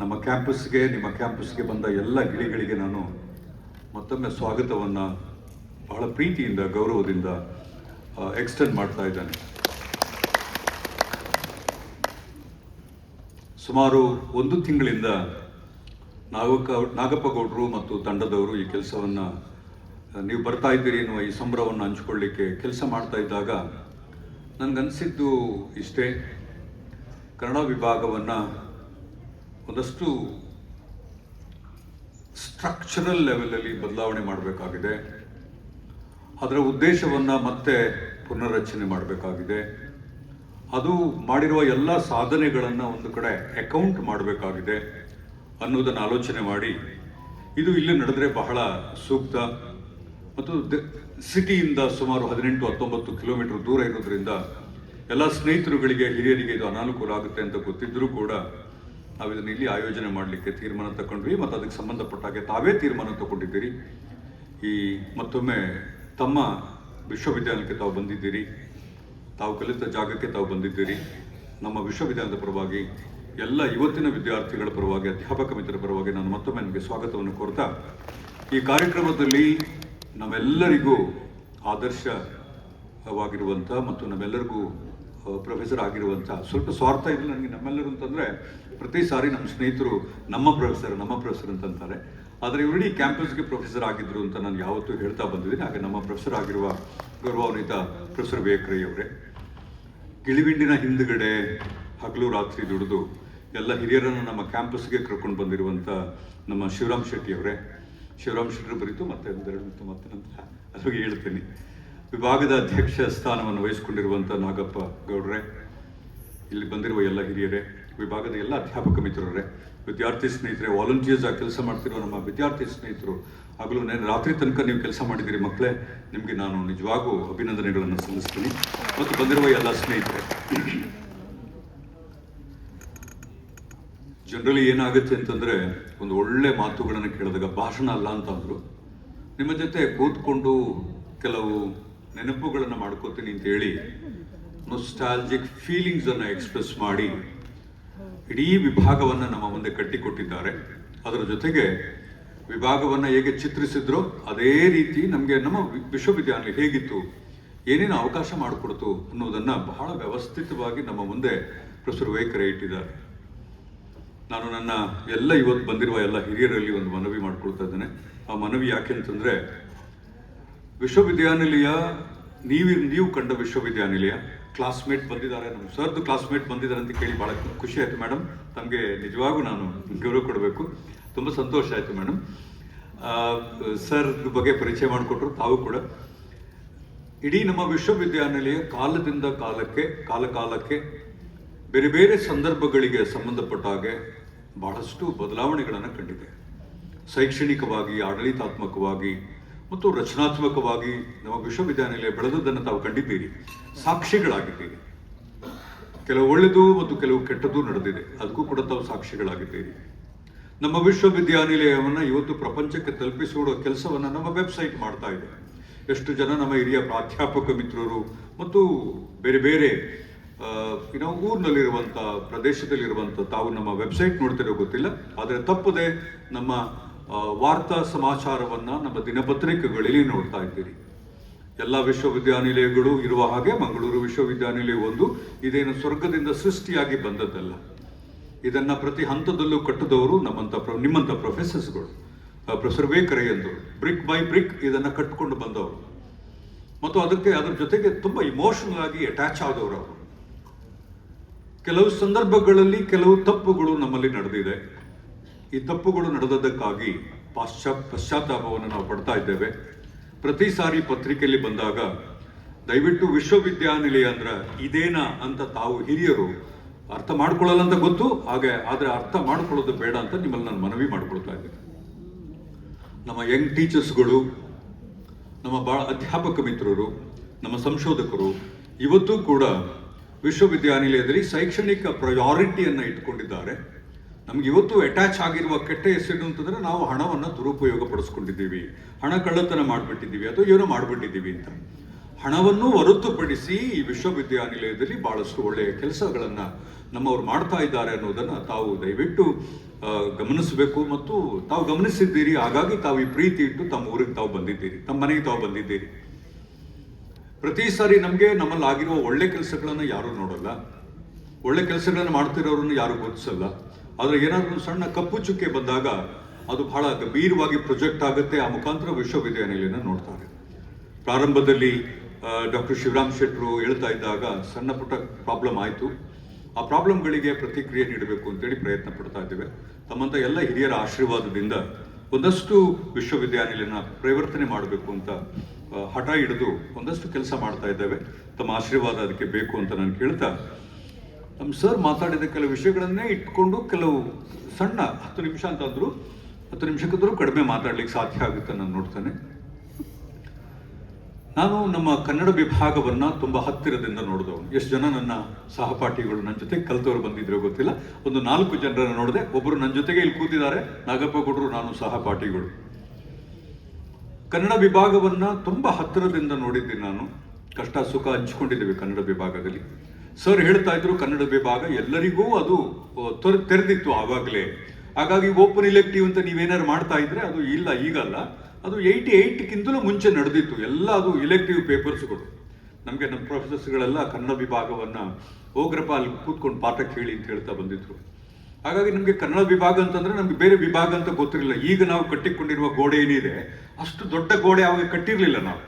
ನಮ್ಮ ಕ್ಯಾಂಪಸ್ಗೆ ನಿಮ್ಮ ಕ್ಯಾಂಪಸ್ಗೆ ಬಂದ ಎಲ್ಲ ಗಿಳಿಗಳಿಗೆ ನಾನು ಮತ್ತೊಮ್ಮೆ ಸ್ವಾಗತವನ್ನು ಬಹಳ ಪ್ರೀತಿಯಿಂದ, ಗೌರವದಿಂದ ಎಕ್ಸ್ಟೆಂಡ್ ಮಾಡ್ತಾ ಇದ್ದೇನೆ. ಸುಮಾರು ಒಂದು ತಿಂಗಳಿಂದ ನಾಗಕ ನಾಗಪ್ಪ ಗೌಡರು ಮತ್ತು ತಂಡದವರು ಈ ಕೆಲಸವನ್ನು ನೀವು ಬರ್ತಾ ಇದ್ದೀರಿ ಎನ್ನುವ ಈ ಸಂಭ್ರಮವನ್ನು ಹಂಚ್ಕೊಳ್ಳಿಕ್ಕೆ ಕೆಲಸ ಮಾಡ್ತಾ ಇದ್ದಾಗ ನನಗನ್ಸಿದ್ದು ಇಷ್ಟೇ. ಕನ್ನಡ ವಿಭಾಗವನ್ನು ಒಂದಷ್ಟು ಸ್ಟ್ರಕ್ಚರಲ್ ಲೆವೆಲಲ್ಲಿ ಬದಲಾವಣೆ ಮಾಡಬೇಕಾಗಿದೆ. ಅದರ ಉದ್ದೇಶವನ್ನು ಮತ್ತೆ ಪುನರ್ರಚನೆ ಮಾಡಬೇಕಾಗಿದೆ. ಅದು ಮಾಡಿರುವ ಎಲ್ಲ ಸಾಧನೆಗಳನ್ನು ಒಂದು ಕಡೆ ಅಕೌಂಟ್ ಮಾಡಬೇಕಾಗಿದೆ ಅನ್ನೋದನ್ನು ಆಲೋಚನೆ ಮಾಡಿ. ಇದು ಇಲ್ಲಿ ನಡೆದರೆ ಬಹಳ ಸೂಕ್ತ. ಮತ್ತು ಸಿಟಿಯಿಂದ ಸುಮಾರು ಹದಿನೆಂಟು ಹತ್ತೊಂಬತ್ತು ಕಿಲೋಮೀಟರ್ ದೂರ ಇರೋದ್ರಿಂದ ಎಲ್ಲ ಸ್ನೇಹಿತರುಗಳಿಗೆ, ಹಿರಿಯರಿಗೆ ಇದು ಅನಾನುಕೂಲ ಆಗುತ್ತೆ ಅಂತ ಗೊತ್ತಿದ್ದರೂ ಕೂಡ ನಾವು ಇದನ್ನು ಇಲ್ಲಿ ಆಯೋಜನೆ ಮಾಡಲಿಕ್ಕೆ ತೀರ್ಮಾನ ತಗೊಂಡ್ವಿ ಮತ್ತು ಅದಕ್ಕೆ ಸಂಬಂಧಪಟ್ಟ ಹಾಗೆ ತಾವೇ ತೀರ್ಮಾನ ತಗೊಂಡಿದ್ದೀರಿ. ಈ ಮತ್ತೊಮ್ಮೆ ತಮ್ಮ ವಿಶ್ವವಿದ್ಯಾಲಯಕ್ಕೆ ತಾವು ಬಂದಿದ್ದೀರಿ. ತಾವು ಕಲಿತ ಜಾಗಕ್ಕೆ ತಾವು ಬಂದಿದ್ದೀರಿ. ನಮ್ಮ ವಿಶ್ವವಿದ್ಯಾಲಯದ ಪರವಾಗಿ ಎಲ್ಲ ಇವತ್ತಿನ ವಿದ್ಯಾರ್ಥಿಗಳ ಪರವಾಗಿ, ಅಧ್ಯಾಪಕ ಮಿತ್ರರ ಪರವಾಗಿ ನಾನು ಮತ್ತೊಮ್ಮೆ ನಿಮಗೆ ಸ್ವಾಗತವನ್ನು ಕೋರ್ತಾ, ಈ ಕಾರ್ಯಕ್ರಮದಲ್ಲಿ ನಮ್ಮೆಲ್ಲರಿಗೂ ಆದರ್ಶವಾಗಿರುವಂಥ ಮತ್ತು ನಮ್ಮೆಲ್ಲರಿಗೂ ಪ್ರೊಫೆಸರ್ ಆಗಿರುವಂಥ ಸ್ವಲ್ಪ ಸ್ವಾರ್ಥ ಇಲ್ಲ ನನಗೆ ನಮ್ಮೆಲ್ಲರೂ ಅಂತಂದರೆ ಪ್ರತಿ ಸಾರಿ ನಮ್ಮ ಸ್ನೇಹಿತರು, ನಮ್ಮ ಪ್ರೊಫೆಸರ್ ನಮ್ಮ ಪ್ರೊಫೆಸರ್ ಅಂತಂತಾರೆ. ಆದರೆ ಇವರಿಡೀ ಕ್ಯಾಂಪಸ್ಗೆ ಪ್ರೊಫೆಸರ್ ಆಗಿದ್ರು ಅಂತ ನಾನು ಯಾವತ್ತೂ ಹೇಳ್ತಾ ಬಂದಿದ್ದೀನಿ. ಹಾಗೆ ನಮ್ಮ ಪ್ರೊಫೆಸರ್ ಆಗಿರುವ ಗೌರವಾನ್ವಿತ ಪ್ರೊಫೆಸರ್ ಅವರೇ, ಗಿಳಿಬಿಂಡಿನ ಹಿಂದುಗಡೆ ಹಗಲು ರಾತ್ರಿ ದುಡಿದು ಎಲ್ಲ ಹಿರಿಯರನ್ನು ನಮ್ಮ ಕ್ಯಾಂಪಸ್ಗೆ ಕರ್ಕೊಂಡು ಬಂದಿರುವಂಥ ನಮ್ಮ ಶಿವರಾಮ್ ಶೆಟ್ಟಿ ಅವರೇ. ಶಿವರಾಮ್ ಶೆಟ್ಟಿ ಬರೀತು, ಮತ್ತೆ ಒಂದೆರಡು ಮತ್ತು ಮತ್ತೆ ನಂತರ ಅಲ್ಲಿಗೆ ಹೇಳ್ತೀನಿ. ವಿಭಾಗದ ಅಧ್ಯಕ್ಷ ಸ್ಥಾನವನ್ನು ವಹಿಸಿಕೊಂಡಿರುವಂಥ ನಾಗಪ್ಪ ಗೌಡ್ರೆ, ಇಲ್ಲಿ ಬಂದಿರುವ ಎಲ್ಲ ಹಿರಿಯರೇ ವಿಭಾಗದ ಎಲ್ಲ ಅಧ್ಯಾಪಕ ಮಿತ್ರರೇ, ವಿದ್ಯಾರ್ಥಿ ಸ್ನೇಹಿತರೆ ವಾಲಂಟಿಯರ್ಸ್ ಆಗಿ ಕೆಲಸ ಮಾಡ್ತಿರೋ ನಮ್ಮ ವಿದ್ಯಾರ್ಥಿ ಸ್ನೇಹಿತರು, ಹಗಲು ನೆನ್ನೆ ರಾತ್ರಿ ತನಕ ನೀವು ಕೆಲಸ ಮಾಡಿದ್ದೀರಿ ಮಕ್ಕಳೇ ನಿಮಗೆ ನಾನು ನಿಜವಾಗೂ ಅಭಿನಂದನೆಗಳನ್ನು ಸಲ್ಲಿಸ್ತೀನಿ. ಮತ್ತು ಬಂದಿರುವ ಎಲ್ಲ ಸ್ನೇಹಿತರೆ ಜನರಲಿ ಏನಾಗುತ್ತೆ ಅಂತಂದರೆ, ಒಂದು ಒಳ್ಳೆ ಮಾತುಗಳನ್ನು ಕೇಳಿದಾಗ, ಭಾಷಣ ಅಲ್ಲ ಅಂತ ಅಂದ್ರು ನಿಮ್ಮ ಜೊತೆ ಕೂತ್ಕೊಂಡು ಕೆಲವು ನೆನಪುಗಳನ್ನು ಮಾಡ್ಕೋತೀನಿ ಅಂತ ಹೇಳಿ ನೊಸ್ಟಾಲ್ಜಿಕ್ ಫೀಲಿಂಗ್ಸನ್ನು ಎಕ್ಸ್ಪ್ರೆಸ್ ಮಾಡಿ ಇಡೀ ವಿಭಾಗವನ್ನು ನಮ್ಮ ಮುಂದೆ ಕಟ್ಟಿಕೊಟ್ಟಿದ್ದಾರೆ. ಅದರ ಜೊತೆಗೆ ವಿಭಾಗವನ್ನು ಹೇಗೆ ಚಿತ್ರಿಸಿದ್ರೋ ಅದೇ ರೀತಿ ನಮಗೆ ನಮ್ಮ ವಿಶ್ವವಿದ್ಯಾಲಯ ಹೇಗಿತ್ತು, ಏನೇನು ಅವಕಾಶ ಮಾಡಿಕೊಡ್ತು ಅನ್ನೋದನ್ನು ಬಹಳ ವ್ಯವಸ್ಥಿತವಾಗಿ ನಮ್ಮ ಮುಂದೆ ಪ್ರೊಫೆಸರ್ ವೈಖರೆ ಇಟ್ಟಿದ್ದಾರೆ. ನಾನು ನನ್ನ ಎಲ್ಲ ಇವತ್ತು ಬಂದಿರುವ ಎಲ್ಲ ಹಿರಿಯರಲ್ಲಿ ಒಂದು ಮನವಿ ಮಾಡ್ಕೊಳ್ತಾ ಇದ್ದೇನೆ. ಆ ಮನವಿ ಯಾಕೆ ಅಂತಂದರೆ ವಿಶ್ವವಿದ್ಯಾನಿಲಯ ನೀವು ನೀವು ಕಂಡ ವಿಶ್ವವಿದ್ಯಾನಿಲಯ ಕ್ಲಾಸ್ಮೇಟ್ ಬಂದಿದ್ದಾರೆ ನಮ್ಮ ಸರ್ದು ಕ್ಲಾಸ್ಮೇಟ್ ಬಂದಿದ್ದಾರೆ ಅಂತ ಕೇಳಿ ಬಹಳ ಖುಷಿ ಆಯ್ತು ಮೇಡಮ್ ತಮಗೆ ನಿಜವಾಗೂ ನಾನು ಗೌರವ ಕೊಡಬೇಕು. ತುಂಬ ಸಂತೋಷ ಆಯ್ತು ಮೇಡಮ್ ಸರ್ ಬಗ್ಗೆ ಪರಿಚಯ ಮಾಡಿಕೊಟ್ರು ತಾವು ಕೂಡ. ಇಡೀ ನಮ್ಮ ವಿಶ್ವವಿದ್ಯಾನಿಲಯ ಕಾಲದಿಂದ ಕಾಲಕ್ಕೆ ಕಾಲ ಕಾಲಕ್ಕೆ ಬೇರೆ ಬೇರೆ ಸಂದರ್ಭಗಳಿಗೆ ಸಂಬಂಧಪಟ್ಟ ಹಾಗೆ ಬಹಳಷ್ಟು ಬದಲಾವಣೆಗಳನ್ನು ಕಂಡಿದೆ. ಶೈಕ್ಷಣಿಕವಾಗಿ, ಆಡಳಿತಾತ್ಮಕವಾಗಿ ಮತ್ತು ರಚನಾತ್ಮಕವಾಗಿ ನಮ್ಮ ವಿಶ್ವವಿದ್ಯಾನಿಲಯ ಬೆಳೆದದ್ದನ್ನು ತಾವು ಕಂಡಿದ್ದೀರಿ. ಸಾಕ್ಷಿಗಳಾಗಿದ್ದೀರಿ. ಕೆಲವು ಒಳ್ಳೆಯದು ಮತ್ತು ಕೆಲವು ಕೆಟ್ಟದ್ದು ನಡೆದಿದೆ. ಅದಕ್ಕೂ ಕೂಡ ತಾವು ಸಾಕ್ಷಿಗಳಾಗಿದ್ದೀರಿ. ನಮ್ಮ ವಿಶ್ವವಿದ್ಯಾನಿಲಯವನ್ನು ಇವತ್ತು ಪ್ರಪಂಚಕ್ಕೆ ತಲುಪಿಸುವ ಕೆಲಸವನ್ನು ನಮ್ಮ ವೆಬ್ಸೈಟ್ ಮಾಡ್ತಾ ಇದೆ. ಎಷ್ಟು ಜನ ನಮ್ಮ ಹಿರಿಯ ಪ್ರಾಧ್ಯಾಪಕ ಮಿತ್ರರು ಮತ್ತು ಬೇರೆ ಬೇರೆ ನಾವು ಊರಿನಲ್ಲಿರುವಂಥ ಪ್ರದೇಶದಲ್ಲಿರುವಂಥ ತಾವು ನಮ್ಮ ವೆಬ್ಸೈಟ್ ನೋಡ್ತಿರೋ ಗೊತ್ತಿಲ್ಲ. ಆದರೆ ತಪ್ಪದೆ ನಮ್ಮ ವಾರ್ತಾ ಸಮಾಚಾರವನ್ನು ನಮ್ಮ ದಿನಪತ್ರಿಕೆಗಳಲ್ಲಿ ನೋಡ್ತಾ ಇದ್ದೀರಿ. ಎಲ್ಲ ವಿಶ್ವವಿದ್ಯಾನಿಲಯಗಳು ಇರುವ ಹಾಗೆ ಮಂಗಳೂರು ವಿಶ್ವವಿದ್ಯಾನಿಲಯ ಒಂದು, ಇದೇನು ಸ್ವರ್ಗದಿಂದ ಸೃಷ್ಟಿಯಾಗಿ ಬಂದದ್ದಲ್ಲ. ಇದನ್ನ ಪ್ರತಿ ಹಂತದಲ್ಲೂ ಕಟ್ಟಿದವರು ನಮ್ಮಂತ ಪ್ರ- ನಿಮ್ಮಂತ ಪ್ರೊಫೆಸರ್ಸ್ಗಳು. ಪ್ರೊಫೆಸರ್ ವೇಕರೆ ಎಂದು ಬ್ರಿಕ್ ಬೈ ಬ್ರಿಕ್ ಇದನ್ನ ಕಟ್ಟಿಕೊಂಡು ಬಂದವರು. ಮತ್ತು ಅದಕ್ಕೆ ಅದರ ಜೊತೆಗೆ ತುಂಬಾ ಇಮೋಷನಲ್ ಆಗಿ ಅಟ್ಯಾಚ್ ಆದವರು ಅವರು. ಕೆಲವು ಸಂದರ್ಭಗಳಲ್ಲಿ ಕೆಲವು ತಪ್ಪುಗಳು ನಮ್ಮಲ್ಲಿ ನಡೆದಿದೆ. ಈ ತಪ್ಪುಗಳು ನಡೆದದ್ದಕ್ಕಾಗಿ ಪಾಶ್ಚಾ, ಪಶ್ಚಾತ್ತಾಪವನ್ನು ನಾವು ಪಡ್ತಾ ಇದ್ದೇವೆ. ಪ್ರತಿ ಸಾರಿ ಪತ್ರಿಕೆಯಲ್ಲಿ ಬಂದಾಗ, ದಯವಿಟ್ಟು ವಿಶ್ವವಿದ್ಯಾನಿಲಯ ಅಂದ್ರೆ ಇದೇನಾ ಅಂತ ತಾವು ಹಿರಿಯರು ಅರ್ಥ ಮಾಡ್ಕೊಳ್ಳಲ್ಲ ಅಂತ ಗೊತ್ತು, ಹಾಗೆ ಆದರೆ ಅರ್ಥ ಮಾಡ್ಕೊಳ್ಳೋದು ಬೇಡ ಅಂತ ನಿಮ್ಮಲ್ಲಿ ನಾನು ಮನವಿ ಮಾಡ್ಕೊಳ್ತಾ ಇದ್ದೀನಿ. ನಮ್ಮ ಯಂಗ್ ಟೀಚರ್ಸ್ಗಳು, ನಮ್ಮ ಭಾಳ ಅಧ್ಯಾಪಕ ಮಿತ್ರರು, ನಮ್ಮ ಸಂಶೋಧಕರು, ಇವತ್ತು ಕೂಡ ವಿಶ್ವವಿದ್ಯಾನಿಲಯದಲ್ಲಿ ಶೈಕ್ಷಣಿಕ ಪ್ರಯಾರಿಟಿಯನ್ನು ಇಟ್ಕೊಂಡಿದ್ದಾರೆ. ನಮ್ಗೆ ಇವತ್ತು ಅಟ್ಯಾಚ್ ಆಗಿರುವ ಕೆಟ್ಟ ಹೆಸರು ಅಂತಂದ್ರೆ ನಾವು ಹಣವನ್ನು ದುರುಪಯೋಗ ಪಡಿಸ್ಕೊಂಡಿದ್ದೀವಿ. ಹಣ ಕಳ್ಳತನ ಮಾಡಿಬಿಟ್ಟಿದ್ದೀವಿ. ಅಥವಾ ಏನೋ ಮಾಡಿಬಿಟ್ಟಿದ್ದೀವಿ ಅಂತ. ಹಣವನ್ನು ಹೊರತುಪಡಿಸಿ ಈ ವಿಶ್ವವಿದ್ಯಾನಿಲಯದಲ್ಲಿ ಬಹಳಷ್ಟು ಒಳ್ಳೆಯ ಕೆಲಸಗಳನ್ನು ನಮ್ಮವ್ರು ಮಾಡ್ತಾ ಇದ್ದಾರೆ ಅನ್ನೋದನ್ನು ತಾವು ದಯವಿಟ್ಟು ಗಮನಿಸಬೇಕು. ಮತ್ತು ತಾವು ಗಮನಿಸಿದ್ದೀರಿ. ಹಾಗಾಗಿ ತಾವು ಈ ಪ್ರೀತಿ ಇಟ್ಟು ತಮ್ಮ ಊರಿಗೆ ತಾವು ಬಂದಿದ್ದೀರಿ. ತಮ್ಮ ಮನೆಗೆ ತಾವು ಬಂದಿದ್ದೀರಿ. ಪ್ರತಿ ಸಾರಿ ನಮಗೆ ನಮ್ಮಲ್ಲಿ ಆಗಿರುವ ಒಳ್ಳೆ ಕೆಲಸಗಳನ್ನು ಯಾರೂ ನೋಡಲ್ಲ. ಒಳ್ಳೆ ಕೆಲಸಗಳನ್ನು ಮಾಡ್ತಿರೋರನ್ನು ಯಾರು ಗುರುತಿಸಲ್ಲ. ಆದರೆ ಏನಾದರೂ ಸಣ್ಣ ಕಪ್ಪು ಚುಕ್ಕೆ ಬಂದಾಗ ಅದು ಬಹಳ ಗಂಭೀರವಾಗಿ ಪ್ರೊಜೆಕ್ಟ್ ಆಗುತ್ತೆ, ಆ ಮುಖಾಂತರ ವಿಶ್ವವಿದ್ಯಾನಿಲಯನ ನೋಡ್ತಾರೆ. ಪ್ರಾರಂಭದಲ್ಲಿ ಡಾಕ್ಟರ್ ಶಿವರಾಮ್ ಶೆಟ್ಟರು ಹೇಳ್ತಾ ಇದ್ದಾಗ ಸಣ್ಣ ಪುಟ್ಟ ಪ್ರಾಬ್ಲಮ್ ಆಯಿತು. ಆ ಪ್ರಾಬ್ಲಮ್ಗಳಿಗೆ ಪ್ರತಿಕ್ರಿಯೆ ನೀಡಬೇಕು ಅಂತೇಳಿ ಪ್ರಯತ್ನ ಪಡ್ತಾ ಇದ್ದೇವೆ. ತಮ್ಮಂಥ ಎಲ್ಲ ಹಿರಿಯರ ಆಶೀರ್ವಾದದಿಂದ ಒಂದಷ್ಟು ವಿಶ್ವವಿದ್ಯಾನಿಲಯನ ಪರಿವರ್ತನೆ ಮಾಡಬೇಕು ಅಂತ ಹಠ ಹಿಡಿದು ಒಂದಷ್ಟು ಕೆಲಸ ಮಾಡ್ತಾ ಇದ್ದೇವೆ. ತಮ್ಮ ಆಶೀರ್ವಾದ ಅದಕ್ಕೆ ಬೇಕು ಅಂತ ನಾನು ಕೇಳ್ತಾ ನಮ್ಮ ಸರ್ ಮಾತಾಡಿದ ಕೆಲವು ವಿಷಯಗಳನ್ನೇ ಇಟ್ಕೊಂಡು ಕೆಲವು ಸಣ್ಣ ಹತ್ತು ನಿಮಿಷ ಅಂತಾದರೂ ಹತ್ತು ನಿಮಿಷಕ್ಕಾದರೂ ಕಡಿಮೆ ಮಾತಾಡ್ಲಿಕ್ಕೆ ಸಾಧ್ಯ ಆಗುತ್ತೆ ನಾನು ನೋಡ್ತೇನೆ. ನಾನು ನಮ್ಮ ಕನ್ನಡ ವಿಭಾಗವನ್ನು ತುಂಬ ಹತ್ತಿರದಿಂದ ನೋಡಿದವನು. ಎಷ್ಟು ಜನ ನನ್ನ ಸಹಪಾಠಿಗಳು ನನ್ನ ಜೊತೆ ಕಲ್ತವ್ರು ಬಂದಿದ್ರು ಗೊತ್ತಿಲ್ಲ. ಒಂದು ನಾಲ್ಕು ಜನರನ್ನು ನೋಡಿದೆ. ಒಬ್ಬರು ನನ್ನ ಜೊತೆಗೆ ಇಲ್ಲಿ ಕೂತಿದ್ದಾರೆ. ನಾಗಪ್ಪ ಗುಡ್ರು ನಾನು ಸಹಪಾಠಿಗಳು. ಕನ್ನಡ ವಿಭಾಗವನ್ನು ತುಂಬ ಹತ್ತಿರದಿಂದ ನೋಡಿದ್ದೀನಿ ನಾನು. ಕಷ್ಟ ಸುಖ ಹಂಚ್ಕೊಂಡಿದ್ದೀವಿ ಕನ್ನಡ ವಿಭಾಗದಲ್ಲಿ. ಸರ್ ಹೇಳ್ತಾ ಇದ್ರು ಕನ್ನಡ ವಿಭಾಗ ಎಲ್ಲರಿಗೂ ಅದು ತೆರೆದಿತ್ತು ಆವಾಗಲೇ. ಹಾಗಾಗಿ ಓಪನ್ ಇಲೆಕ್ಟಿವ್ ಅಂತ ನೀವೇನಾದ್ರು ಮಾಡ್ತಾ ಇದ್ರೆ ಅದು ಇಲ್ಲ, ಈಗಲ್ಲ. ಅದು ಏಯ್ಟಿ ಏಯ್ಟ್ಗಿಂತಲೂ ಮುಂಚೆ ನಡೆದಿತ್ತು. ಎಲ್ಲ ಅದು ಇಲೆಕ್ಟಿವ್ ಪೇಪರ್ಸ್ಗಳು ನಮಗೆ ನಮ್ಮ ಪ್ರೊಫೆಸರ್ಸ್ಗಳೆಲ್ಲ ಕನ್ನಡ ವಿಭಾಗವನ್ನು ಹೋಗ್ರಪ್ಪ ಅಲ್ಲಿ ಕೂತ್ಕೊಂಡು ಪಾಠ ಕೇಳಿ ಅಂತ ಹೇಳ್ತಾ ಬಂದಿದ್ರು. ಹಾಗಾಗಿ ನಮಗೆ ಕನ್ನಡ ವಿಭಾಗ ಅಂತಂದ್ರೆ ನಮಗೆ ಬೇರೆ ವಿಭಾಗ ಅಂತ ಗೊತ್ತಿರಲಿಲ್ಲ. ಈಗ ನಾವು ಕಟ್ಟಿಕೊಂಡಿರುವ ಗೋಡೆ ಏನಿದೆ ಅಷ್ಟು ದೊಡ್ಡ ಗೋಡೆ ಅವಾಗ ಕಟ್ಟಿರಲಿಲ್ಲ ನಾವು.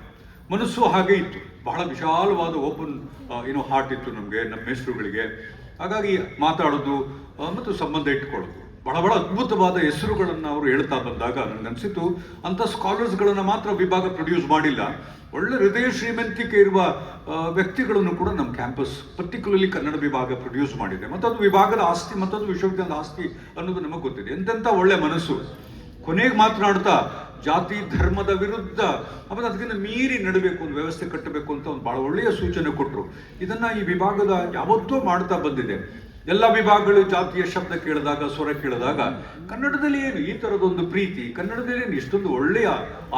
ಮನಸ್ಸು ಹಾಗೆ ಇತ್ತು. ಬಹಳ ವಿಶಾಲವಾದ ಓಪನ್ ಏನೋ ಹಾರ್ಟ್ ಇತ್ತು ನಮಗೆ, ನಮ್ಮ ಮೇಸ್ಟ್ರುಗಳಿಗೆ ಹಾಗಾಗಿ ಮಾತಾಡೋದು ಮತ್ತು ಸಂಬಂಧ ಇಟ್ಕೊಳ್ಳೋದು ಬಹಳ ಬಹಳ ಅದ್ಭುತವಾದ ಹೆಸರುಗಳನ್ನು ಅವರು ಹೇಳ್ತಾ ಬಂದಾಗ ನನಗನ್ಸಿತು, ಅಂಥ ಸ್ಕಾಲರ್ಸ್ಗಳನ್ನು ಮಾತ್ರ ವಿಭಾಗ ಪ್ರೊಡ್ಯೂಸ್ ಮಾಡಿಲ್ಲ. ಒಳ್ಳೆ ಹೃದಯ ಶ್ರೀಮಂತಿಕೆ ಇರುವ ವ್ಯಕ್ತಿಗಳನ್ನು ಕೂಡ ನಮ್ಮ ಕ್ಯಾಂಪಸ್ ಪರ್ಟಿಕ್ಯುಲರ್ಲಿ ಕನ್ನಡ ವಿಭಾಗ ಪ್ರೊಡ್ಯೂಸ್ ಮಾಡಿದೆ. ಮತ್ತು ಅದು ವಿಭಾಗದ ಆಸ್ತಿ, ಮತ್ತದು ವಿಶ್ವವಿದ್ಯಾಲಯದ ಆಸ್ತಿ ಅನ್ನೋದು ನಮಗೆ ಗೊತ್ತಿದೆ. ಎಂತೆಂಥ ಒಳ್ಳೆ ಮನಸ್ಸು. ಕೊನೆಗೆ ಮಾತನಾಡ್ತಾ ಜಾತಿ ಧರ್ಮದ ವಿರುದ್ಧ ಆಮೇಲೆ ಅದಕ್ಕಿಂತ ಮೀರಿ ನಡಬೇಕು, ಒಂದು ವ್ಯವಸ್ಥೆ ಕಟ್ಟಬೇಕು ಅಂತ ಒಂದು ಬಹಳ ಒಳ್ಳೆಯ ಸೂಚನೆ ಕೊಟ್ಟರು ಇದನ್ನ ಈ ವಿಭಾಗದ ಯಾವತ್ತೂ ಮಾಡ್ತಾ ಬಂದಿದೆ. ಎಲ್ಲ ವಿಭಾಗಗಳು ಜಾತಿಯ ಶಬ್ದ ಕೇಳಿದಾಗ, ಸ್ವರ ಕೇಳಿದಾಗ, ಕನ್ನಡದಲ್ಲಿ ಏನು ಈ ತರದೊಂದು ಪ್ರೀತಿ, ಕನ್ನಡದಲ್ಲಿ ಏನು ಇಷ್ಟೊಂದು ಒಳ್ಳೆಯ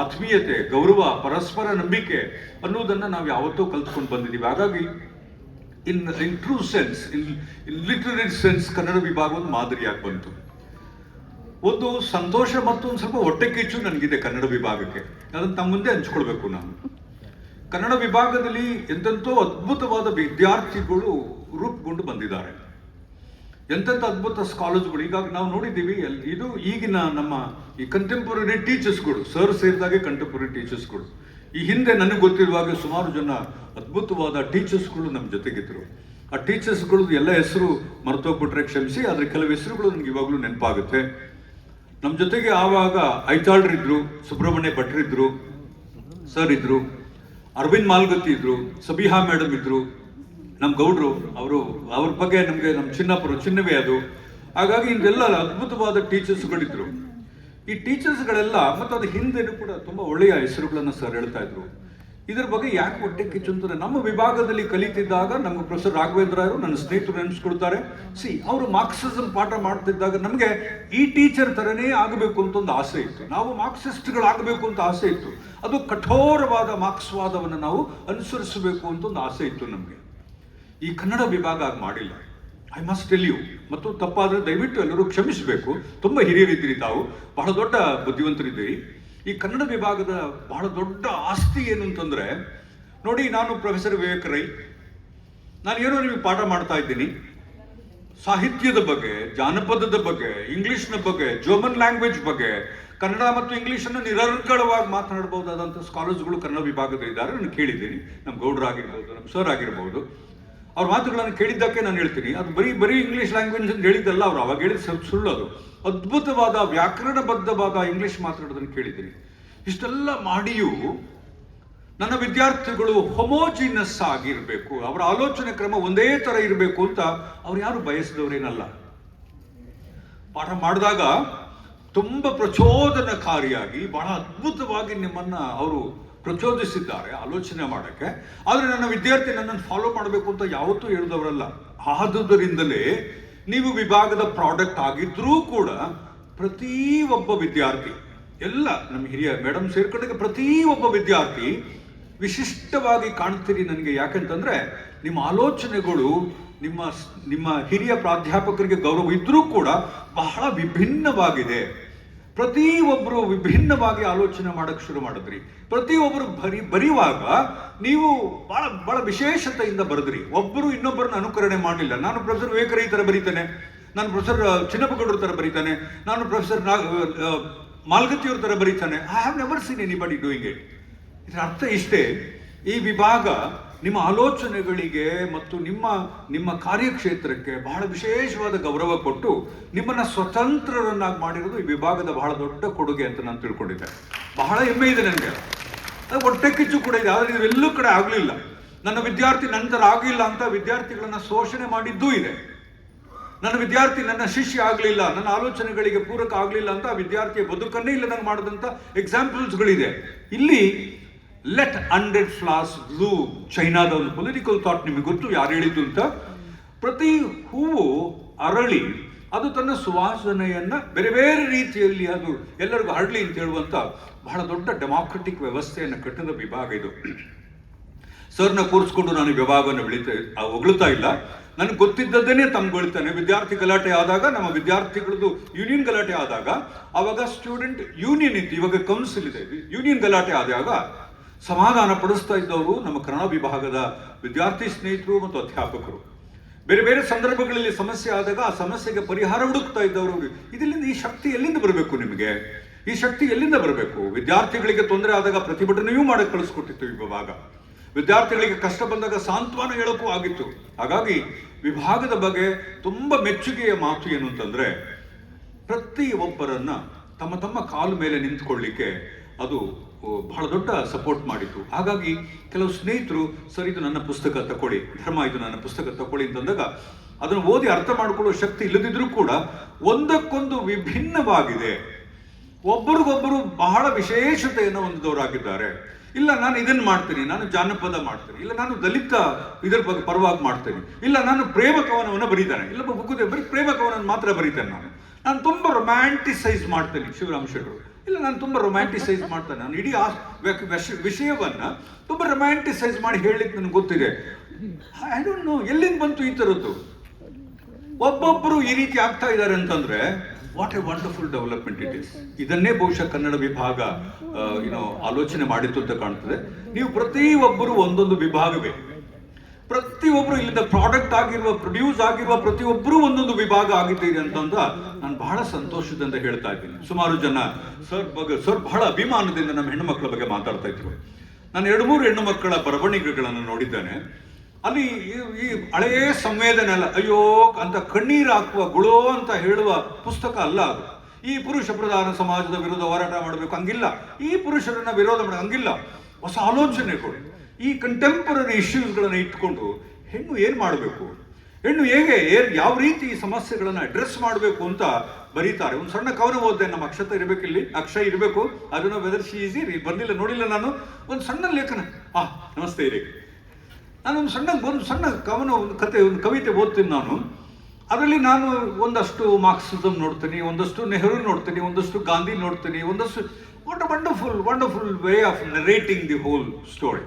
ಆತ್ಮೀಯತೆ, ಗೌರವ, ಪರಸ್ಪರ ನಂಬಿಕೆ ಅನ್ನೋದನ್ನು ನಾವು ಯಾವತ್ತೂ ಕಲ್ತ್ಕೊಂಡು ಬಂದಿದ್ದೀವಿ. ಹಾಗಾಗಿ in in true sense in in literary sense Kannada ವಿಭಾಗ ಒಂದು ಮಾದರಿಯಾಗಿ ಬಂತು. ಒಂದು ಸಂತೋಷ ಮತ್ತು ಒಂದು ಸ್ವಲ್ಪ ಹೊಟ್ಟೆ ಕಿಚ್ಚು ನನಗಿದೆ ಕನ್ನಡ ವಿಭಾಗಕ್ಕೆ. ಅದನ್ನು ತಮ್ಮ ಮುಂದೆ ಹಂಚ್ಕೊಳ್ಬೇಕು ನಾನು. ಕನ್ನಡ ವಿಭಾಗದಲ್ಲಿ ಎಂತೆಂಥೋ ಅದ್ಭುತವಾದ ವಿದ್ಯಾರ್ಥಿಗಳು ರೂಪುಗೊಂಡು ಬಂದಿದ್ದಾರೆ. ಎಂತೆಂಥ ಅದ್ಭುತ ಸ್ಕಾಲೇಜ್ಗಳು ಈಗ ನಾವು ನೋಡಿದ್ದೀವಿ ಇದು ಈಗಿನ ನಮ್ಮ ಈ ಕಂಟೆಂಪರರಿ ಟೀಚರ್ಸ್ಗಳು ಸರ್ ಸೇರಿದಾಗೆ ಕಂಟೆಂಪರರಿ ಟೀಚರ್ಸ್ಗಳು ಈ ಹಿಂದೆ ನನಗೆ ಗೊತ್ತಿರುವಾಗ ಸುಮಾರು ಜನ ಅದ್ಭುತವಾದ ಟೀಚರ್ಸ್ಗಳು ನಮ್ಮ ಜೊತೆಗಿದ್ರು. ಆ ಟೀಚರ್ಸ್ಗಳು ಎಲ್ಲ ಹೆಸರು ಮರ್ತೋಗ್ಬಿಟ್ರೆ ಕ್ಷಮಿಸಿ, ಆದರೆ ಕೆಲವು ಹೆಸರುಗಳು ನನಗೆ ಇವಾಗಲೂ ನೆನಪಾಗುತ್ತೆ. ನಮ್ಮ ಜೊತೆಗೆ ಆವಾಗ ಐತಾಳ್ರಿದ್ರು, ಸುಬ್ರಹ್ಮಣ್ಯ ಭಟ್ರಿದ್ರು ಸರ್ ಇದ್ರು, ಅರವಿಂದ್ ಮಾಲ್ಗತಿ ಇದ್ರು, ಸಬಿಹಾ ಮೇಡಮ್ ಇದ್ರು ನಮ್ಮ ಗೌಡ್ರು, ಅವರು, ಅವ್ರ ಬಗ್ಗೆ ನಮಗೆ ನಮ್ಮ ಚಿನ್ನಪುರ ಚಿನ್ನವೇ ಅದು. ಹಾಗಾಗಿ ಇದೆಲ್ಲ ಅದ್ಭುತವಾದ ಟೀಚರ್ಸ್ಗಳಿದ್ರು. ಈ ಟೀಚರ್ಸ್ಗಳೆಲ್ಲ ಮತ್ತು ಅದು ಹಿಂದೆನೂ ಕೂಡ ತುಂಬ ಒಳ್ಳೆಯ ಹೆಸರುಗಳನ್ನು ಸರ್ ಹೇಳ್ತಾ ಇದ್ರು. ಇದ್ರ ಬಗ್ಗೆ ಯಾಕೆ ಹೊಟ್ಟೆ ಕಿಚ್ಚುಂತಾರೆ ನಮ್ಮ ವಿಭಾಗದಲ್ಲಿ ಕಲಿತಿದ್ದಾಗ ನಮ್ಮ ಪ್ರೊಫೆಸರ್ ರಾಘವೇಂದ್ರ ಅವರು ನನ್ನ ಸ್ನೇಹಿತರು ನೆನೆಸ್ಕೊಳ್ತಾರೆ. ಸಿ, ಅವರು ಮಾರ್ಕ್ಸಿಸಂ ಪಾಠ ಮಾಡ್ತಿದ್ದಾಗ ನಮಗೆ ಈ ಟೀಚರ್ ತರನೇ ಆಗಬೇಕು ಅಂತ ಒಂದು ಆಸೆ ಇತ್ತು. ನಾವು ಮಾರ್ಕ್ಸಿಸ್ಟ್ಗಳಾಗಬೇಕು ಅಂತ ಆಸೆ ಇತ್ತು. ಅದು ಕಠೋರವಾದ ಮಾರ್ಕ್ಸ್ವಾದವನ್ನು ನಾವು ಅನುಸರಿಸಬೇಕು ಅಂತ ಒಂದು ಆಸೆ ಇತ್ತು ನಮಗೆ. ಈ ಕನ್ನಡ ವಿಭಾಗ ಅದು ಮಾಡಿಲ್ಲ. ಐ ಮಸ್ಟ್ ಟೆಲ್ ಯು ಮತ್ತು ತಪ್ಪಾದರೆ ದಯವಿಟ್ಟು ಎಲ್ಲರೂ ಕ್ಷಮಿಸಬೇಕು. ತುಂಬ ಹಿರಿಯರಿದ್ದೀರಿ ತಾವು. ಬಹಳ ದೊಡ್ಡ ಬುದ್ಧಿವಂತರಿದ್ದೀರಿ. ಈ ಕನ್ನಡ ವಿಭಾಗದ ಬಹಳ ದೊಡ್ಡ ಆಸ್ತಿ ಏನು ಅಂತಂದ್ರೆ ನೋಡಿ ನಾನು ಪ್ರೊಫೆಸರ್ ವಿವೇಕ್ ರೈ, ನಾನು ಏನೋ ನಿಮಗೆ ಪಾಠ ಮಾಡ್ತಾ ಇದ್ದೀನಿ. ಸಾಹಿತ್ಯದ ಬಗ್ಗೆ, ಜಾನಪದದ ಬಗ್ಗೆ, ಇಂಗ್ಲಿಷ್ನ ಬಗ್ಗೆ ಜರ್ಮನ್ ಲ್ಯಾಂಗ್ವೇಜ್ ಬಗ್ಗೆ, ಕನ್ನಡ ಮತ್ತು ಇಂಗ್ಲೀಷನ್ನು ನಿರರ್ಗಳವಾಗಿ ಮಾತನಾಡಬಹುದಾದಂಥ ಸ್ಕಾಲರ್ಸ್ಗಳು ಕನ್ನಡ ವಿಭಾಗದ ಇದ್ದಾರೆ. ನಾನು ಕೇಳಿದ್ದೀನಿ. ನಮ್ಮ ಗೌಡ್ರ ಆಗಿರ್ಬೋದು, ನಮ್ಮ ಸರ್ ಆಗಿರ್ಬೋದು. ಅವ್ರ ಮಾತುಗಳನ್ನು ಕೇಳಿದ್ದಕ್ಕೆ ನಾನು ಹೇಳ್ತೀನಿ. ಅದು ಬರೀ ಬರೀ ಇಂಗ್ಲೀಷ್ ಲ್ಯಾಂಗ್ವೇಜ್ ಅಂತ ಹೇಳಿದ್ದಲ್ಲ, ಅವ್ರು ಅವಾಗ ಹೇಳಿದ ಸ್ವಲ್ಪ ಸುಳ್ಳು ಅದು ಅದ್ಭುತವಾದ, ವ್ಯಾಕರಣಬದ್ಧವಾದ ಇಂಗ್ಲಿಷ್ ಮಾತಾಡೋದನ್ನು ಕೇಳಿದ್ದೀನಿ. ಇಷ್ಟೆಲ್ಲ ಮಾಡಿಯೂ ನನ್ನ ವಿದ್ಯಾರ್ಥಿಗಳು ಹೊಮೋಜಿನಸ್ ಆಗಿರಬೇಕು, ಅವರ ಆಲೋಚನೆ ಕ್ರಮ ಒಂದೇ ತರ ಇರಬೇಕು ಅಂತ ಅವ್ರು ಯಾರು ಬಯಸಿದವರೇನಲ್ಲ. ಪಾಠ ಮಾಡಿದಾಗ ತುಂಬ ಪ್ರಚೋದನಕಾರಿಯಾಗಿ, ಬಹಳ ಅದ್ಭುತವಾಗಿ ನಿಮ್ಮನ್ನ ಅವರು ಪ್ರಚೋದಿಸಿದ್ದಾರೆ ಆಲೋಚನೆ ಮಾಡಕ್ಕೆ. ಆದರೆ ನನ್ನ ವಿದ್ಯಾರ್ಥಿ ನನ್ನನ್ನು ಫಾಲೋ ಮಾಡಬೇಕು ಅಂತ ಯಾವತ್ತೂ ಹೇಳಿದವರಲ್ಲ. ಆದುದರಿಂದಲೇ ನೀವು ವಿಭಾಗದ ಪ್ರಾಡಕ್ಟ್ ಆಗಿದ್ರೂ ಕೂಡ ಪ್ರತಿ ಒಬ್ಬ ವಿದ್ಯಾರ್ಥಿ, ಎಲ್ಲ ನಮ್ಮ ಹಿರಿಯ ಮೇಡಮ್ ಸೇರ್ಕೊಂಡಾಗ ಪ್ರತಿ ಒಬ್ಬ ವಿದ್ಯಾರ್ಥಿ ವಿಶಿಷ್ಟವಾಗಿ ಕಾಣ್ತೀರಿ ನನಗೆ. ಯಾಕಂತಂದ್ರೆ ನಿಮ್ಮ ಆಲೋಚನೆಗಳು, ನಿಮ್ಮ ನಿಮ್ಮ ಹಿರಿಯ ಪ್ರಾಧ್ಯಾಪಕರಿಗೆ ಗೌರವ ಇದ್ರೂ ಕೂಡ ಬಹಳ ವಿಭಿನ್ನವಾಗಿದೆ. ಪ್ರತಿಯೊಬ್ಬರು ವಿಭಿನ್ನವಾಗಿ ಆಲೋಚನೆ ಮಾಡಕ್ ಶುರು ಮಾಡಿದ್ರಿ. ಪ್ರತಿಯೊಬ್ಬರು ಬರಿ ಬರೆಯುವಾಗ ನೀವು ಬಹಳ ಬಹಳ ವಿಶೇಷತೆಯಿಂದ ಬರೆದ್ರಿ. ಒಬ್ಬರು ಇನ್ನೊಬ್ಬರನ್ನ ಅನುಕರಣೆ ಮಾಡಲಿಲ್ಲ. ನಾನು ಪ್ರೊಫೆಸರ್ ವಿವೇಕರೈ ತರ ಬರೀತೇನೆ. ನಾನು ಪ್ರೊಫೆಸರ್ ಚಿನ್ನಪ್ಪಗೌಡರ ತರ ಬರೀತಾನೆ. ನಾನು ಪ್ರೊಫೆಸರ್ ನಾಗ ಮಾಲ್ಗತಿಯವ್ರ ತರ ಬರೀತಾನೆ. I have never seen anybody doing it ಇದರ ಅರ್ಥ ಇಷ್ಟೇ. ಈ ವಿಭಾಗ ನಿಮ್ಮ ಆಲೋಚನೆಗಳಿಗೆ ಮತ್ತು ನಿಮ್ಮ ನಿಮ್ಮ ಕಾರ್ಯಕ್ಷೇತ್ರಕ್ಕೆ ಬಹಳ ವಿಶೇಷವಾದ ಗೌರವ ಕೊಟ್ಟು ನಿಮ್ಮನ್ನು ಸ್ವತಂತ್ರರನ್ನಾಗಿ ಮಾಡಿರೋದು ಈ ವಿಭಾಗದ ಬಹಳ ದೊಡ್ಡ ಕೊಡುಗೆ ಅಂತ ನಾನು ತಿಳ್ಕೊಂಡಿದ್ದೆ. ಬಹಳ ಹೆಮ್ಮೆ ಇದೆ ನನಗೆ. ಅದು ಹೊಟ್ಟೆ ಕಿಚ್ಚು ಕೂಡ ಇದೆ, ಆದರೆ ಇವೆಲ್ಲೂ ಕಡೆ ಆಗಲಿಲ್ಲ. ನನ್ನ ವಿದ್ಯಾರ್ಥಿ ನಂತರ ಆಗಿಲ್ಲ ಅಂತ ವಿದ್ಯಾರ್ಥಿಗಳನ್ನು ಶೋಷಣೆ ಮಾಡಿದ್ದೂ ಇದೆ. ನನ್ನ ವಿದ್ಯಾರ್ಥಿ ನನ್ನ ಶಿಷ್ಯ ಆಗಲಿಲ್ಲ, ನನ್ನ ಆಲೋಚನೆಗಳಿಗೆ ಪೂರಕ ಆಗಲಿಲ್ಲ ಅಂತ ವಿದ್ಯಾರ್ಥಿಯ ಬದುಕನ್ನೇ ಇಲ್ಲದಂಗೆ ಮಾಡಿದಂಥ ಎಕ್ಸಾಂಪಲ್ಸ್ಗಳಿದೆ ಇಲ್ಲಿ ಲೆಟ್ ಅಂಡ್ರೆಡ್ ಫ್ಲಾಸ್ ಬ್ಲೂ ಚೈನಾದ ಒಂದು ಪೊಲಿಟಿಕಲ್ ಥಾಟ್ ನಿಮಗೆ ಗೊತ್ತು, ಯಾರು ಹೇಳಿದ್ದು ಅಂತ? ಪ್ರತಿ ಹೂವು ಅರಳಿ, ಅದು ತನ್ನ ಸುವಾಸನೆಯನ್ನ ಬೇರೆ ಬೇರೆ ರೀತಿಯಲ್ಲಿ ಅದು ಎಲ್ಲರಿಗೂ ಹರಡಲಿ ಅಂತ ಹೇಳುವಂಥ ಬಹಳ ದೊಡ್ಡ ಡೆಮಾಕ್ರೆಟಿಕ್ ವ್ಯವಸ್ಥೆಯನ್ನು ಕಟ್ಟಿದ ವಿಭಾಗ ಇದು. ಸರ್ನ ಕೂರಿಸ್ಕೊಂಡು ನಾನು ವಿಭಾಗವನ್ನು ಬೆಳೀತಾ ಹೊಗಳುತ್ತಾ ಹೊಗಳ್ತಾ ಇಲ್ಲ. ನನಗೆ ಗೊತ್ತಿದ್ದದ್ದೇನೆ ತಮ್ಗೊಳ್ತಾನೆ ವಿದ್ಯಾರ್ಥಿ ಗಲಾಟೆ ಆದಾಗ, ನಮ್ಮ ವಿದ್ಯಾರ್ಥಿಗಳದ್ದು ಯೂನಿಯನ್ ಗಲಾಟೆ ಆದಾಗ, ಅವಾಗ ಸ್ಟೂಡೆಂಟ್ ಯೂನಿಯನ್ ಇತ್ತು. ಇವಾಗ ಕೌನ್ಸಿಲ್ ಇದೆ. ಯೂನಿಯನ್ ಗಲಾಟೆ ಆದಾಗ ಸಮಾಧಾನ ಪಡಿಸ್ತಾ ಇದ್ದವರು ನಮ್ಮ ಕನ್ನಡ ವಿಭಾಗದ ವಿದ್ಯಾರ್ಥಿ ಸ್ನೇಹಿತರು ಮತ್ತು ಅಧ್ಯಾಪಕರು. ಬೇರೆ ಬೇರೆ ಸಂದರ್ಭಗಳಲ್ಲಿ ಸಮಸ್ಯೆ ಆದಾಗ ಆ ಸಮಸ್ಯೆಗೆ ಪರಿಹಾರ ಹುಡುಕ್ತಾ ಇದ್ದವರು ಇದರಿಂದ ಈ ಶಕ್ತಿ ಎಲ್ಲಿಂದ ಬರಬೇಕು ನಿಮಗೆ? ಈ ಶಕ್ತಿ ಎಲ್ಲಿಂದ ಬರಬೇಕು? ವಿದ್ಯಾರ್ಥಿಗಳಿಗೆ ತೊಂದರೆ ಆದಾಗ ಪ್ರತಿಭಟನೆಯೂ ಮಾಡಕ್ಕೆ ಕಳಿಸ್ಕೊಟ್ಟಿತ್ತು ವಿಭಾಗ. ವಿದ್ಯಾರ್ಥಿಗಳಿಗೆ ಕಷ್ಟ ಬಂದಾಗ ಸಾಂತ್ವನ ಹೇಳೋಕ್ಕೂ ಆಗಿತ್ತು. ಹಾಗಾಗಿ ವಿಭಾಗದ ಬಗ್ಗೆ ತುಂಬಾ ಮೆಚ್ಚುಗೆಯ ಮಾತು ಏನು ಅಂತಂದ್ರೆ ಪ್ರತಿ ಒಬ್ಬರನ್ನ ತಮ್ಮ ತಮ್ಮ ಕಾಲು ಮೇಲೆ ನಿಂತ್ಕೊಳ್ಳಿಕ್ಕೆ ಅದು ಬಹಳ ದೊಡ್ಡ ಸಪೋರ್ಟ್ ಮಾಡಿತ್ತು ಹಾಗಾಗಿ ಕೆಲವು ಸ್ನೇಹಿತರು, ಸರ್, ಇದು ನನ್ನ ಪುಸ್ತಕ, ತಕೊಳ್ಳಿ. ಧರ್ಮ, ಇದು ನನ್ನ ಪುಸ್ತಕ, ತಕೊಳ್ಳಿ ಅಂತಂದಾಗ ಅದನ್ನು ಓದಿ ಅರ್ಥ ಮಾಡಿಕೊಳ್ಳುವ ಶಕ್ತಿ ಇಲ್ಲದಿದ್ರೂ ಕೂಡ ಒಂದಕ್ಕೊಂದು ವಿಭಿನ್ನವಾಗಿದೆ. ಒಬ್ಬರಿಗೊಬ್ಬರು ಬಹಳ ವಿಶೇಷತೆಯನ್ನು ಹೊಂದಿದವರಾಗಿದ್ದಾರೆ. ಇಲ್ಲ, ನಾನು ಇದನ್ನ ಮಾಡ್ತೀನಿ, ನಾನು ಜಾನಪದ ಮಾಡ್ತೀನಿ, ಇಲ್ಲ, ನಾನು ದಲಿತ ಇದರ ಬಗ್ಗೆ ಪರವಾಗಿ ಮಾಡ್ತೇನೆ, ಇಲ್ಲ, ನಾನು ಪ್ರೇಮ ಕವನವನ್ನು ಬರೀತಾನೆ, ಇಲ್ಲ ಬುಕ್ಕುದೇ ಬರೀ ಪ್ರೇಮ ಕವನ ಮಾತ್ರ ಬರೀತೇನೆ ನಾನು. ನಾನು ತುಂಬ ರೊಮ್ಯಾಂಟಿಸೈಸ್ ಮಾಡ್ತೇನೆ ಶಿವರಾಮ್ ಶೆಟ್ಟರು. ಇಲ್ಲ, ನಾನು ತುಂಬ ರೊಮ್ಯಾಂಟಿಸೈಸ್ ಮಾಡ್ತಾನೆ. ನಾನು ಇಡೀ ಆ ವಿಷಯವನ್ನ ತುಂಬ ರೊಮ್ಯಾಂಟಿಸೈಸ್ ಮಾಡಿ ಹೇಳಲಿಕ್ಕೆ ನನಗೆ ಗೊತ್ತಿದೆ. ಐ ಡೋಂಟ್ ನೋ ಎಲ್ಲಿಂದ ಬಂತು ಈ ಥರದ್ದು? ಒಬ್ಬೊಬ್ಬರು ಈ ರೀತಿ ಆಗ್ತಾ ಇದ್ದಾರೆ ಅಂತಂದ್ರೆ what a wonderful development it is ಇದನ್ನೇ ಬಹುಶಃ ಕನ್ನಡ ವಿಭಾಗ ಏನೋ ಆಲೋಚನೆ ಮಾಡಿತ್ತು ಅಂತ ಕಾಣ್ತದೆ. ನೀವು ಪ್ರತಿ ಒಬ್ಬರು ಒಂದೊಂದು ವಿಭಾಗವೇ. ಪ್ರತಿಯೊಬ್ಬರು ಇಲ್ಲಿಂದ ಪ್ರಾಡಕ್ಟ್ ಆಗಿರುವ ಪ್ರೊಡ್ಯೂಸ್ ಆಗಿರುವ ಪ್ರತಿಯೊಬ್ಬರು ಒಂದೊಂದು ವಿಭಾಗ ಆಗಿದ್ದೀರಿ ಅಂತಂದ ನಾನು ಬಹಳ ಸಂತೋಷದಿಂದ ಹೇಳ್ತಾ ಇದ್ದೀನಿ. ಸುಮಾರು ಜನ ಸರ್ ಬಗ್ಗೆ ಸರ್ ಬಹಳ ಅಭಿಮಾನದಿಂದ ನಮ್ಮ ಹೆಣ್ಣು ಮಕ್ಕಳ ಬಗ್ಗೆ ಮಾತಾಡ್ತಾ ಇದ್ರು. ನಾನು ಎರಡು ಮೂರು ಹೆಣ್ಣು ಮಕ್ಕಳ ಬರವಣಿಗೆಗಳನ್ನು ನೋಡಿದ್ದೇನೆ. ಅಲ್ಲಿ ಈ- ಹಳೆಯ ಸಂವೇದನೆ ಅಲ್ಲ, ಅಯ್ಯೋ ಅಂತ ಕಣ್ಣೀರು ಹಾಕುವ ಗುಳೋ ಅಂತ ಹೇಳುವ ಪುಸ್ತಕ ಅಲ್ಲ ಅದು. ಈ ಪುರುಷ ಪ್ರಧಾನ ಸಮಾಜದ ವಿರುದ್ಧ ಹೋರಾಟ ಮಾಡಬೇಕು ಹಂಗಿಲ್ಲ. ಈ ಪುರುಷರನ್ನ ವಿರೋಧ ಮಾಡೋ, ಹಂಗಿಲ್ಲ. ಹೊಸ ಆಲೋಚನೆಗಳು ಈ ಕಂಟೆಂಪರರಿ ಇಶ್ಯೂಸ್ಗಳನ್ನು ಇಟ್ಕೊಂಡು ಹೆಣ್ಣು ಏನು ಮಾಡಬೇಕು? ಹೆಣ್ಣು ಹೇಗೆ ಏನು ಯಾವ ರೀತಿ ಈ ಸಮಸ್ಯೆಗಳನ್ನು ಅಡ್ರೆಸ್ ಮಾಡಬೇಕು ಅಂತ ಬರೀತಾರೆ. ಒಂದು ಸಣ್ಣ ಕವನ ಓದಿದೆ, ನಮ್ಮ ಅಕ್ಷತೆ ಇರಬೇಕು ಇಲ್ಲಿ ಅಕ್ಷಯ ಇರಬೇಕು. ಅದನ್ನು ವೆದರ್ ಶಿ ಈಸಿ ಬಂದಿಲ್ಲ, ನೋಡಿಲ್ಲ ನಾನು. ಒಂದು ಸಣ್ಣ ಲೇಖನ. ಆ, ನಮಸ್ತೆ ಇರಿ ನಾನೊಂದು ಸಣ್ಣ, ಒಂದು ಸಣ್ಣ ಕವನ, ಒಂದು ಕತೆ, ಒಂದು ಕವಿತೆ ಓದ್ತೀನಿ ನಾನು. ಅದರಲ್ಲಿ ನಾನು ಒಂದಷ್ಟು ಮಾರ್ಕ್ಸಿಸಮ್ ನೋಡ್ತೀನಿ, ಒಂದಷ್ಟು ನೆಹರು ನೋಡ್ತೀನಿ, ಒಂದಷ್ಟು ಗಾಂಧಿ ನೋಡ್ತೀನಿ, ಒಂದಷ್ಟು what wonderful wonderful way of narrating the whole story